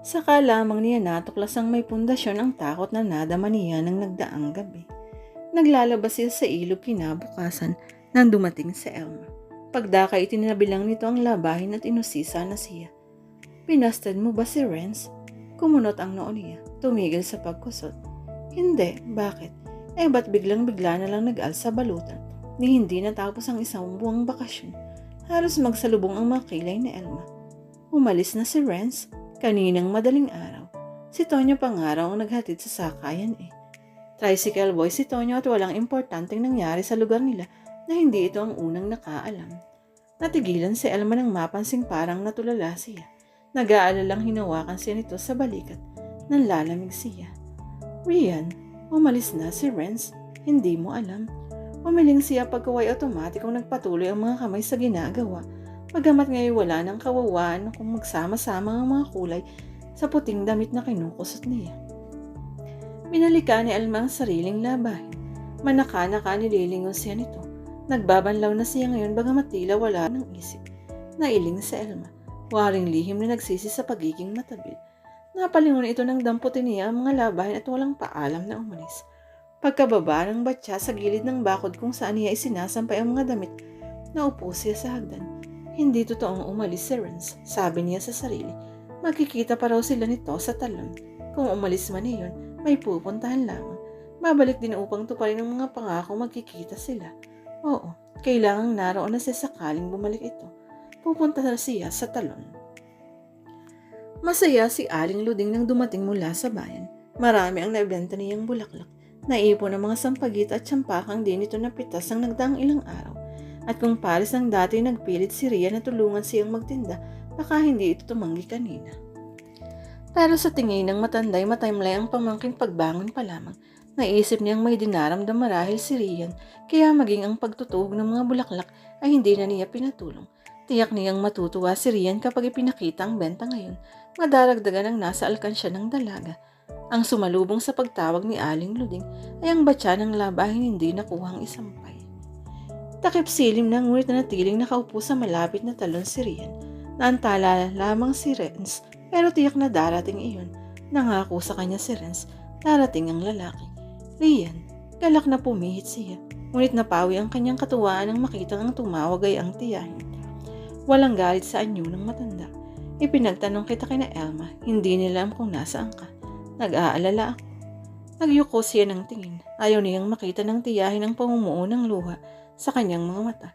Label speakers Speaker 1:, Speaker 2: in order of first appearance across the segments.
Speaker 1: Saka lamang niya natuklasang may pundasyon ang takot na nadama niya ng nagdaang gabi. Naglalabas siya sa ilog kinabukasan nang dumating si Elma. Pagdaka itinabi lang nito ang labahin at inusisa na siya. Pinasted mo ba si Renz? Kumunot ang noo niya. Tumigil sa pagkusot. Hindi. Bakit? Eh ba't biglang bigla na lang nag-al sa balutan? Ni hindi natapos ang isang buwang bakasyon. Halos magsalubong ang mga kilay ni Elma. Umalis na si Renz. Kaninang madaling araw. Si Tonyo pangaraw ang naghatid sa sakayan eh. Tricycle boy si Tonyo at walang importanteng nangyari sa lugar nila na hindi ito ang unang nakaalam. Natigilan si Elma nang mapansing parang natulala siya. Nag-aalalang hinawakan siya nito sa balikat. Nanlalamig siya. Rian, umalis na si Renz. Hindi mo alam. Umiling siya pagkaway automatikong nagpatuloy ang mga kamay sa ginagawa. Pagamat ngayon wala ng kawawaan kung magsama-sama ang mga kulay sa puting damit na kinukusot niya. Binalika ni Alma ang sariling labahin. Manaka-naka nililingon siya nito. Nagbabanlaw na siya ngayon bagamat wala ng isip. Nailing sa Elma. Waring lihim na nagsisi sa pagiging matabil. Napalingon ito ng damputin niya ang mga labahin at walang paalam na umalis. Pagkababa ng batya sa gilid ng bakod kung saan niya isinasampay ang mga damit, naupo siya sa hagdan. Hindi totoong umalis si Renz, sabi niya sa sarili. Makikita pa raw sila nito sa talon. Kung umalis man iyon, may pupuntahan lamang. Babalik din upang tuparin ang mga pangako magkikita sila. Oo, kailangang naroon na siya sakaling bumalik ito. Pupunta na siya sa talon. Masaya si Aling Luding nang dumating mula sa bayan. Marami ang naibenta niyang bulaklak. Naipon ang mga sampagita at tsampakang din ito napitas ang nagdaang ilang araw. At kung pares ang dati nagpilit si Ria na tulungan siyang magtinda, baka hindi ito tumanggi kanina. Pero sa tingin ng matanday matimlay ang pamangkin pagbangon pa lamang. Naisip niyang may dinaramdam marahil si Rian, kaya maging ang pagtutuog ng mga bulaklak ay hindi na niya pinatulong. Tiyak niyang matutuwa si Rian kapag ipinakita ang benta ngayon, madaragdagan ang nasa alkansya ng dalaga. Ang sumalubong sa pagtawag ni Aling Luding ay ang batya ng labahin hindi nakuhang isampay. Takip silim na ngunit natiling nakaupo sa malapit na talon si Rian. Naantala lamang si Renz pero tiyak na darating iyon. Nangako sa kanya si Renz, darating ang lalaki. Rian, galak na pumihit siya. Ngunit napawi ang kanyang katuwaan nang makita ang tumawag ay ang tiyahin. Walang galit sa anyo ng matanda. Ipinagtanong kita kina Elma, hindi nila alam kung nasaan ka. Nag-aalala ako. Nagyuko siya ng tingin. Ayaw niyang makita ng tiyahin ang pamumuo ng luha sa kanyang mga mata.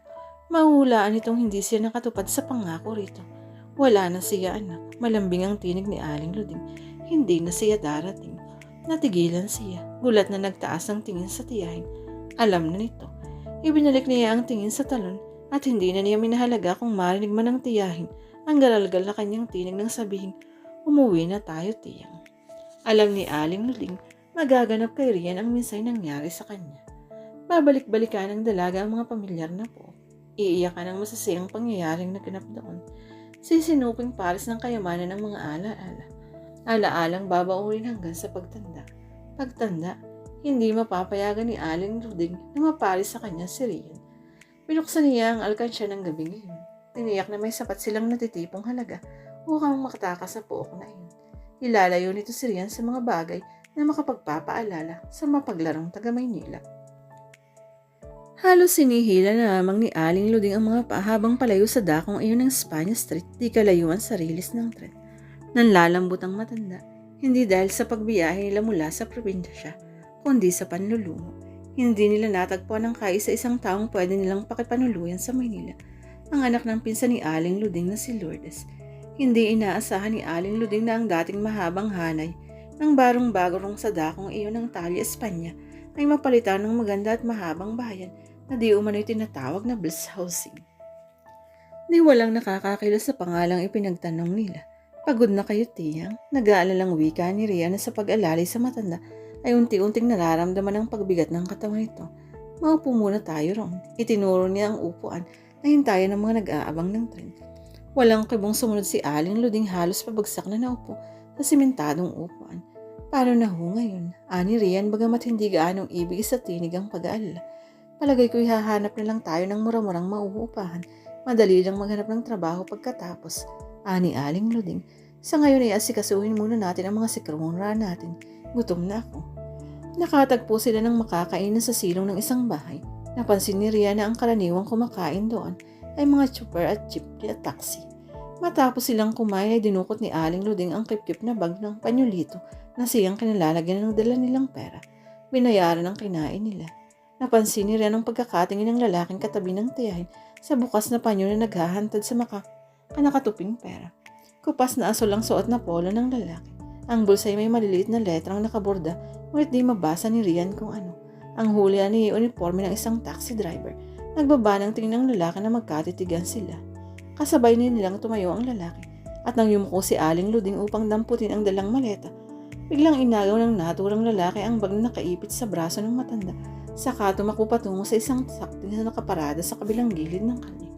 Speaker 1: Mahulaan itong hindi siya nakatupad sa pangako rito. Wala na siya anak. Malambing ang tinig ni Aling Luding. Hindi na siya darating. Natigilan siya. Gulat na nagtaas ang tingin sa tiyahin. Alam na nito. Ibinalik niya ang tingin sa talon at hindi na niya minahalaga kung marinig man ang tiyahin ang galalgal na kanyang tinig nang sabihin, umuwi na tayo tiyang. Alam ni Aling Luding, magaganap kay Rian ang minsay nangyari sa kanya. Babalik-balikan ng dalaga ang mga pamilyar na po. Iiyakan ang masasayang pangyayaring naganap doon. Sisinuping pares ng kayamanan ng mga ala-ala. Ala-alang babaurin hanggang sa pagtanda. Pagtanda, hindi mapapayagan ni Aling Luding na maparis sa kanya si Rian. Binuksan niya ang alkansya ng gabi ngayon. Tiniyak na may sapat silang natitipong halaga upang makatakas sa pook na iyon. Ilalayo nito si Rian sa mga bagay na makapagpapaalala sa mapaglarong taga Maynila. Halos sinihila na lamang ni Aling Luding ang mga pahabang palayo sa dakong iyon ng Spanya Street di kalayuan sa rilis ng tren. Nanlalambot ang matanda, hindi dahil sa pagbiyahe nila mula sa probinsya, kundi sa panlulungo. Hindi nila natagpuan ang kaisa-isang taong pwede nilang pakipanuluyan sa Maynila, ang anak ng pinsan ni Aling Luding na si Lourdes. Hindi inaasahan ni Aling Luding na ang dating mahabang hanay ng barong-bagorong sa dakong iyon ng Talya, Espanya ay mapalitan ng maganda at mahabang bayan na di umano'y tinatawag na bliss housing. Di walang nakakakilos sa pangalang ipinagtanong nila. Pagod na kayo, tiyang. Nag-aalalang wika ni Rian na sa pag-alali sa matanda ay unti-unting nararamdaman ang pagbigat ng katawan nito. Maupo muna tayo ron. Itinuro niya ang upuan na hintayan ng mga nag-aabang ng tren. Walang kibong sumunod si Aling Luding halos pabagsak na naupo sa simentadong upuan. Paano na ho ngayon? Ani Rian bagamat hindi gaanong ibig sa tinig ang pag-aalala. Palagay ko hahanap na lang tayo ng mura-murang mauupahan. Madali lang maghanap ng trabaho pagkatapos. Ani Aling Luding. Sa ngayon ay asikasuhin muna natin ang mga sikrumura natin. Gutom na ako. Nakatagpo sila ng makakainan sa silong ng isang bahay. Napansin ni Ria na ang karaniwang kumakain doon ay mga chopper at jeep at taxi. Matapos silang kumain ay dinukot ni Aling Luding ang kip-kip na bag ng panyolito na siyang kinalalagyan ng dala nilang pera. Binayaran ang kinain nila. Napansin ni Ria ang pagkakatingin ng lalaking katabi ng tiyahin sa bukas na panyo na naghahantad sa maka kanakatuping pera. Kupas na aso lang suot na polo ng lalaki. Ang bulsa ay may maliliit na letrang nakaborda ngunit di mabasa ni Rian kung ano. Ang huli ni uniforme ng isang taxi driver. Nagbaba ng tingin ng lalaki na magkatitigan sila. Kasabay ni nilang tumayo ang lalaki at nang yumuko si Aling Luding upang damputin ang dalang maleta, biglang inagaw ng naturang lalaki ang bag na nakaipit sa braso ng matanda saka tumakbo patungo sa isang sakti na nakaparada sa kabilang gilid ng kanya.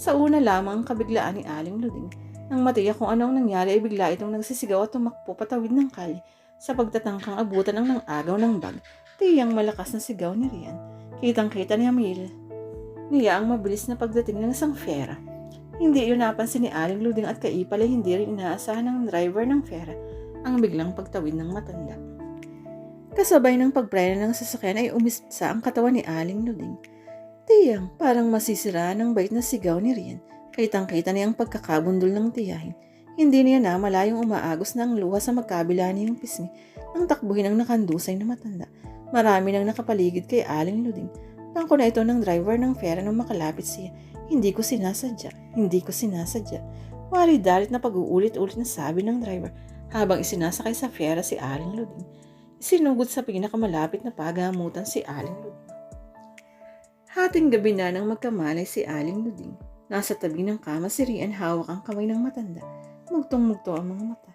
Speaker 1: Sa una lamang ang kabiglaan ni Aling Luding. Nang matiyak kung ano ang nangyari ay bigla itong nagsisigaw at tumakbo patawid ng kali sa pagtatangkang abutan ng nang agaw ng bag. Tiyang malakas na sigaw ni Rian. Kitang-kita ni Amil. Niya ang mabilis na pagdating ng isang fera. Hindi yun napansin ni Aling Luding at kaipal ay hindi rin inaasahan ng driver ng fera ang biglang pagtawid ng matanda. Kasabay ng pagpreno ng sasakyan ay umisa ang katawan ni Aling Luding. Tiyang, parang masisira ng bait na sigaw ni Rian. Kitang-kita niya ang pagkakabundol ng tiyahin. Hindi niya na malayong umaagos na luha sa magkabila niyang pisngi nang takbuhin ang nakandusay na matanda. Marami nang nakapaligid kay Aling Luding. Tangko na ito ng driver ng fera nang makalapit siya. Hindi ko sinasadya. Hindi ko sinasadya. Wali-dalit na pag-uulit-ulit na sabi ng driver habang isinasakay sa fera si Aling Luding. Isinugod sa pinakamalapit na pagamutan si Aling Luding. Hating gabi na nang magkamalay si Aling Luding. Nasa tabi ng kama si Rian hawak ang kamay ng matanda. Mugtong-mugto ang mga mata.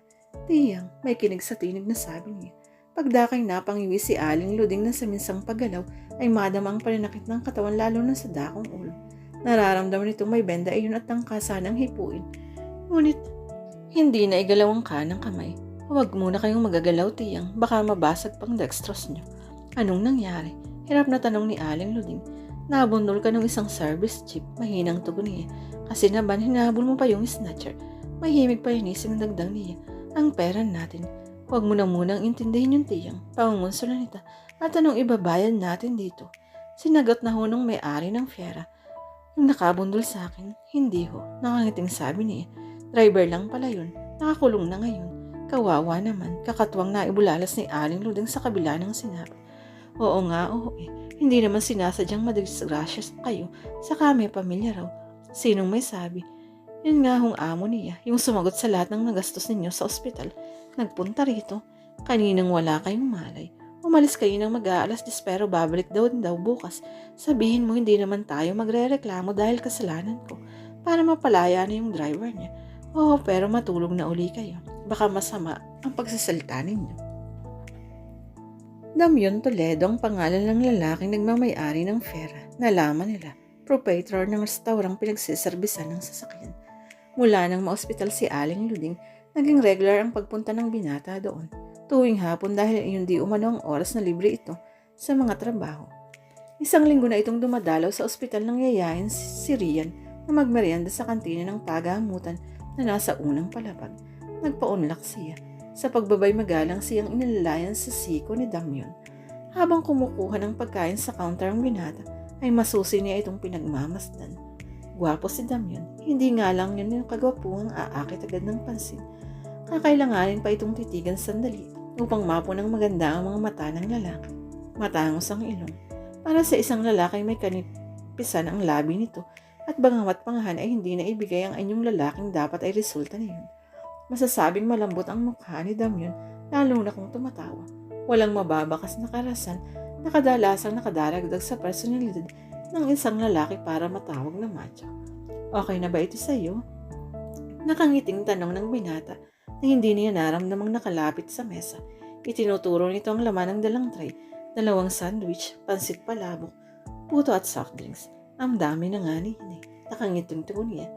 Speaker 1: Tiyang, may kinig sa tinig na sabi niya. Pagdakay napangiwi si Aling Luding na sa minsang paggalaw ay madama ang paninakit ng katawan lalo na sa dakong ulo. Nararamdaman nitong may benda yun at tangkasan ng hipuin. Ngunit, hindi na igalaw ang kanang kamay. Huwag muna kayong magagalaw, tiyang. Baka mabasag pang dextrose nyo. Anong nangyari? Hirap na tanong ni Aling Luding. Nabundol ka ng isang service jeep. Mahinang tugon niya. Kasi naban, hinabol mo pa yung snatcher. Mahimig pa inising dagdang niya. Ang pera natin. Huwag mo na munang intindihin yung tiyang. Pangungunsol na nita. At anong ibabayad natin dito? Sinagot na ho nung may-ari ng fiera. Yung nakabundol sa akin, hindi ho. Nakangiting sabi niya. Driver lang pala yun. Nakakulong na ngayon. Kawawa naman, kakatuwang naibulalas ni Aling Luding sa kabila ng sinabi. Oo nga, oo eh. Hindi naman sinasadyang madisgrasya kayo, saka may pamilya raw. Sinong may sabi? Yun nga hong amo niya, yung sumagot sa lahat ng nagastos ninyo sa ospital. Nagpunta rito. Kaninang wala kayong malay. Umalis kayo ng mag-aalas dis pero babalik daw daw bukas. Sabihin mo hindi naman tayo magre-reklamo dahil kasalanan ko para mapalaya na yung driver niya. Oo, pero matulog na uli kayo baka masama ang pagsasalita ninyo. Damyon Toledo ang pangalan ng lalaking nagmamayari ng fera. Nalaman nila, proprietor ng restaurang pinagsiserbisan ng sasakyan. Mula nang maospital si Aling Luding, naging regular ang pagpunta ng binata doon. Tuwing hapon dahil iyon di umano ang oras na libre ito sa mga trabaho. Isang linggo na itong dumadalaw sa ospital ng yayain si Rian na magmerienda sa kantina ng pagamutan na nasa unang palapag nagpaunlak siya. Sa pagbabay magalang siyang inilalayan sa siko ni Damyon. Habang kumukuha ng pagkain sa counter ang binata, ay masusi niya itong pinagmamasdan. Gwapo si Damyon, hindi nga lang yun yung kagwapuhang aakit agad ng pansin. Kakailanganin pa itong titigan sandali upang mapo ng maganda ang mga mata ng lalaki. Matangos ang ilong. Para sa isang lalaki may kanipisan ang labi nito at bangawat pangahan ay hindi na ibigay ang anyong lalaking dapat ay resulta na yun. Masasabing malambot ang mukha ni Damyon lalo na kung tumatawa. Walang mababakas na karasan na kadalasang nakadaragdag sa personalidad ng isang lalaki para matawag na macho. Okay na ba ito sa iyo? Nakangiting tanong ng binata na hindi niya naramdamang nakalapit sa mesa. Itinuturo nito ang laman ng dalang tray, dalawang sandwich, pansit palabok, puto at soft drinks. Ang dami na nga niya. Nakangiting tugon niya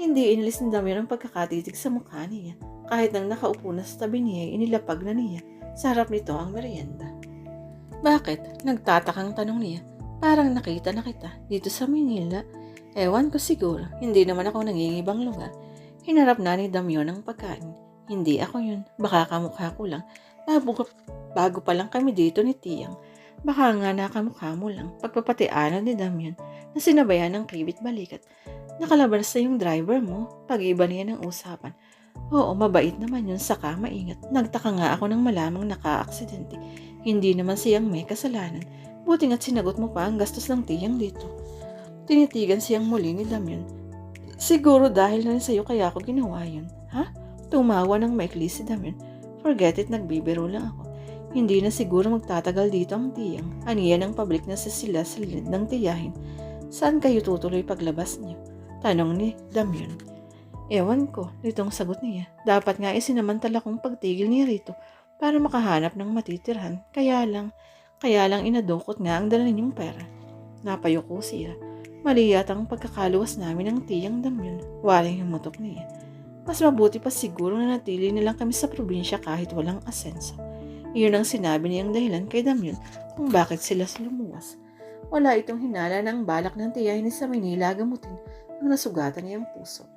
Speaker 1: hindi inalis ni Damir ang pagkakatitig sa mukha niya. Kahit nang nakaupo na sa tabi niya, inilapag na niya. Sa harap nito ang merienda. Bakit? Nagtatakang tanong niya. Parang nakita na kita dito sa Manila. Ewan ko siguro, hindi naman ako nangingibang lugar. Hinarap na ni Damyon ang pagkain. Hindi ako yun. Baka kamukha ko lang. Bago, bago pa lang kami dito ni Tiyang. Baka nga nakamukha mo lang. Pagpapatianan ni Damyon na sinabayan ng kribit balikat. Nakalabas na yung driver mo. Pag-iba niya ng usapan. Oo, mabait naman yun. Saka maingat. Nagtaka nga ako nang malamang naka-aksidente. Hindi naman siyang may kasalanan. Buti nga't sinagot mo pa ang gastos ng tiyang dito. Tinitigan siyang muli ni Damyon. Siguro dahil na rin sa'yo kaya ako ginawa yun. Ha? Tumawa ng maikli si Damyon. Forget it, nagbibiro lang ako. Hindi na siguro magtatagal dito ang tiyang. Aniya ng pablik na sa sila sa lid ng tiyahin. Saan kayo tutuloy paglabas niyo? Tanong ni Damyon. Ewan ko, nitong sagot niya. Dapat nga isinamantala kong pagtigil ni Rito para makahanap ng matitirhan. Kaya lang, kaya lang inadukot nga ang dala ninyong pera. Napayoko siya. Mali yata ang pagkakaluwas namin ng tiyang damyon. Waling humutok niya. Mas mabuti pa siguro na natili na lang kami sa probinsya kahit walang asenso. Iyon ang sinabi niyang dahilan kay Damyon kung bakit sila lumuwas. Wala itong hinala ng balak ng tiyahin ni sa Manila gamutin ang nasugatan niyang puso.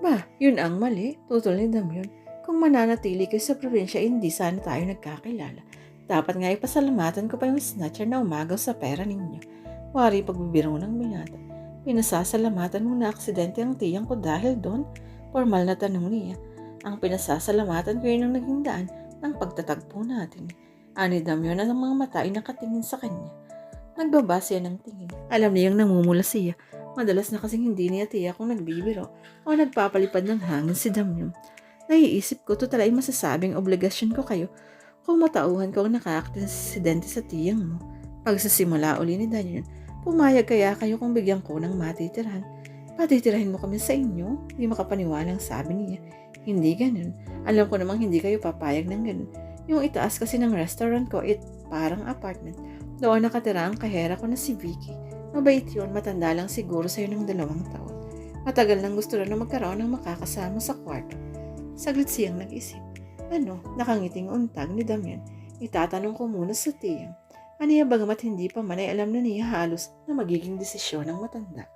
Speaker 1: Ba, yun ang mali, tutol ni Damyon. Kung mananatili kayo sa probinsya, hindi sana tayo nagkakilala. Dapat nga ipasalamatan ko pa yung snatcher na umagaw sa pera ninyo. Wari pagbibiro ng binata. Pinasasalamatan mo na aksidente ang tiyang ko dahil doon. Formal na tanong niya. Ang pinasasalamatan ko yun ang naging daan ng pagtatagpo natin. Ani Damyon na ng mga mata ay nakatingin sa kanya. Nagbaba ng tingin. Alam niyang namumula siya. Madalas na kasing hindi niya tiyak kung nagbibiro o nagpapalipad ng hangin si Damyon. Naiisip ko, total ay masasabing obligasyon ko kayo kung matauhan ko ang naka-aksidente sa tiyang mo. Pagsasimula uli ni Daniel, pumayag kaya kayo kung bigyan ko ng matitirhan. Patitirahin mo kami sa inyo? Hindi makapaniwalang sabi niya. Hindi ganun. Alam ko namang hindi kayo papayag ng ganun. Yung itaas kasi ng restaurant ko, it parang apartment. Doon nakatira ang kahera ko na si Vicky. Mabait yun, matanda lang siguro sa'yo ng dalawang taon. Matagal nang gusto na magkaroon ng makakasama sa kwarto. Saglit siyang nag-isip. Ano, nakangiting untag ni Damian. Itatanong ko muna sa tiyang. Aniya bagamat hindi pa man ay alam na niya halos na magiging desisyon ng matanda.